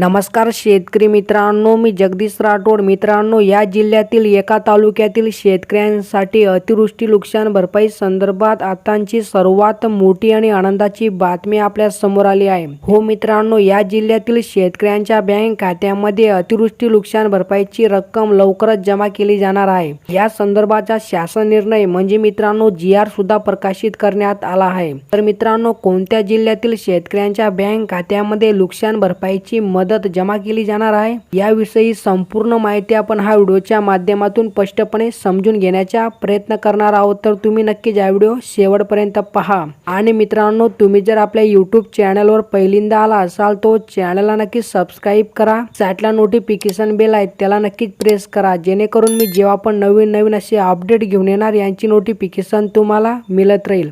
नमस्कार शेतकरी मित्रांनो मी जगदीश राठोड. मित्रांनो या जिल्ह्यातील एका तालुक्यातील शेतकऱ्यांसाठी अतिवृष्टी नुकसान भरपाई संदर्भात आताची सर्वात मोठी आणि आनंदाची बातमी आपल्यासमोर आली आहे. हो मित्रांनो या जिल्ह्यातील शेतकऱ्यांच्या बँक खात्यामध्ये अतिवृष्टी नुकसान भरपाईची रक्कम लवकरच जमा केली जाणार आहे. या संदर्भाचा शासन निर्णय म्हणजे मित्रांनो जी आर सुद्धा प्रकाशित करण्यात आला आहे. तर मित्रांनो कोणत्या जिल्ह्यातील शेतकऱ्यांच्या बँक खात्यामध्ये नुकसान भरपाईची मदत जमा केली जाणार आहे. याविषयी संपूर्ण माहिती आपण हा व्हिडिओच्या माध्यमातून स्पष्टपणे समजून घेण्याचा प्रयत्न करणार आहोत. तर तुम्ही नक्कीच या व्हिडिओ शेवटपर्यंत पहा. आणि मित्रांनो तुम्ही जर आपल्या युट्यूब चॅनलवर पहिल्यांदा आला असाल तो चॅनलला नक्की सबस्क्राईब करा. साईटला नोटिफिकेशन बेल आहे त्याला नक्कीच प्रेस करा. जेणेकरून मी जेव्हा पण नवीन नवीन असे अपडेट घेऊन येणार यांची नोटिफिकेशन तुम्हाला मिळत राहील.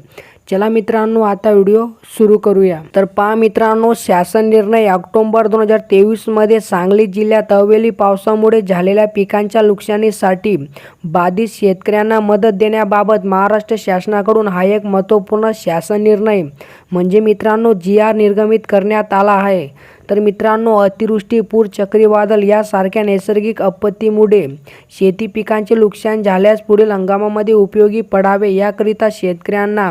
चला मित्रांनो आता व्हिडिओ सुरू करूया. तर पहा मित्रांनो शासन निर्णय ऑक्टोबर दोन हजार तेवीसमध्ये सांगली जिल्ह्यात अवेली पावसामुळे झालेल्या पिकांच्या नुकसानीसाठी बाधित शेतकऱ्यांना मदत देण्याबाबत महाराष्ट्र शासनाकडून हा एक महत्त्वपूर्ण शासन निर्णय म्हणजे मित्रांनो जी आर निर्गमित करण्यात आला आहे. तर मित्रांनो अतिवृष्टी पूर चक्रीवादळ यासारख्या नैसर्गिक आपत्तीमुळे शेती पिकांचे नुकसान झाल्यास पुढील हंगामामध्ये उपयोगी पडावे याकरिता शेतकऱ्यांना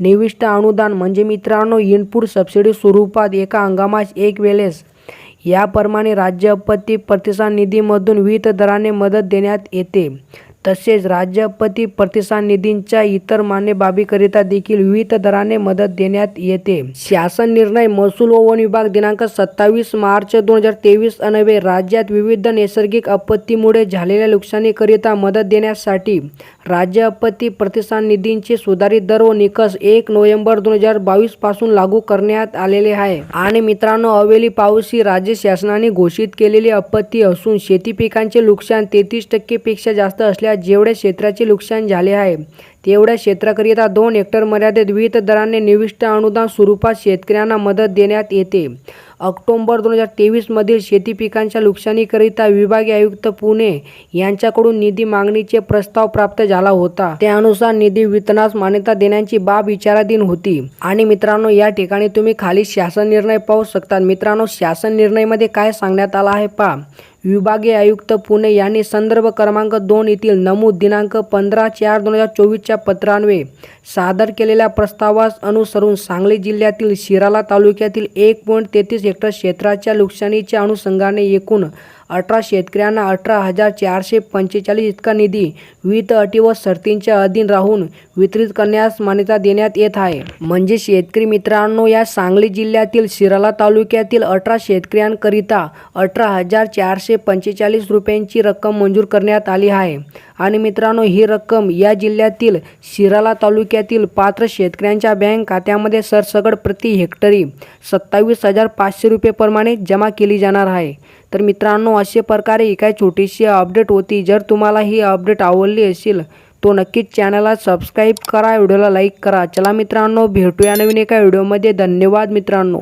निविष्ट अनुदान. म्हणजे मित्रांनो इनपुट सबसिडी स्वरूपात एका हंगामास एक वेळेस याप्रमाणे राज्य आपत्ती प्रतिसाद निधीमधून विविध दराने मदत देण्यात येते. तसेच राज्यपती प्रतिसाद निधींच्या इतर मान्य बाबीकरिता देखील विविध दराने मदत देण्यात येते. शासन निर्णय महसूल व वन विभाग दिनांक सत्तावीस मार्च दोन हजार तेवीस अनवे राज्यात विविध नैसर्गिक आपत्तीमुळे झालेल्या नुकसानीकरिता मदत देण्यासाठी राज्य आपत्ती प्रतिसाद निधींचे सुधारित दर व निकष एक नोव्हेंबर दोन हजार बावीसपासून लागू करण्यात आलेले आहे. आणि मित्रांनो अवेली पाऊस ही राज्य शासनाने घोषित केलेली आपत्ती असून शेती पिकांचे नुकसान तेहतीस टक्केपेक्षा जास्त असल्यास जेवढ्या क्षेत्राचे नुकसान झाले आहे तेवढ्या क्षेत्राकरिता दोन हेक्टर मर्यादित विविध दराने निविष्ट अनुदान स्वरूपात शेतकऱ्यांना मदत देण्यात येते. ऑक्टोबर दोन हजार तेवीसमधील शेती पिकांच्या नुकसानीकरिता विभागीय आयुक्त पुणे यांच्याकडून निधी मागणीचे प्रस्ताव प्राप्त झाला होता. त्यानुसार निधी वितरणास मान्यता देण्याची बाब विचाराधीन होती. आणि मित्रांनो या ठिकाणी तुम्ही खाली शासन निर्णय पाहू शकता. मित्रांनो शासन निर्णयमध्ये काय सांगण्यात आला आहे पा विभागीय आयुक्त पुणे यांनी संदर्भ क्रमांक दोन येथील नमूद दिनांक पंधरा चार दोन हजार चोवीसच्या पत्रान्वये सादर केलेल्या प्रस्तावास अनुसरून सांगली जिल्ह्यातील शिराला तालुक्यातील एक पॉईंट तेहतीस हेक्टर क्षेत्राच्या नुकसानीच्या अनुषंगाने एकूण अठरा शेतकऱ्यांना अठरा हजार चारशे पंचेचाळीस इतका निधी विविध अटी व शर्तींच्या अधीन राहून वितरित करण्यास मान्यता देण्यात येत आहे. म्हणजे शेतकरी मित्रांनो या सांगली जिल्ह्यातील शिराला तालुक्यातील अठरा शेतकऱ्यांकरिता अठरा हजार चारशे पंचेचाळीस रुपयांची रक्कम मंजूर करण्यात आली आहे. आणि मित्रांनो ही रक्कम या जिल्ह्यातील शिराला तालुक्यातील पात्र शेतकऱ्यांच्या बँक खात्यामध्ये सरसगड प्रति हेक्टरी सत्तावीस हजार पाचशे रुपयेप्रमाणे जमा केली जाणार आहे. तर मित्रांनो अशा प्रकारे ही काय छोटीशी अपडेट होती. जर तुम्हाला ही अपडेट आवडली असेल तो नक्कीच चॅनलला सबस्क्राईब करा व्हिडिओला लाईक करा. चला मित्रांनो भेटूया नवीन एका व्हिडिओमध्ये. धन्यवाद मित्रांनो.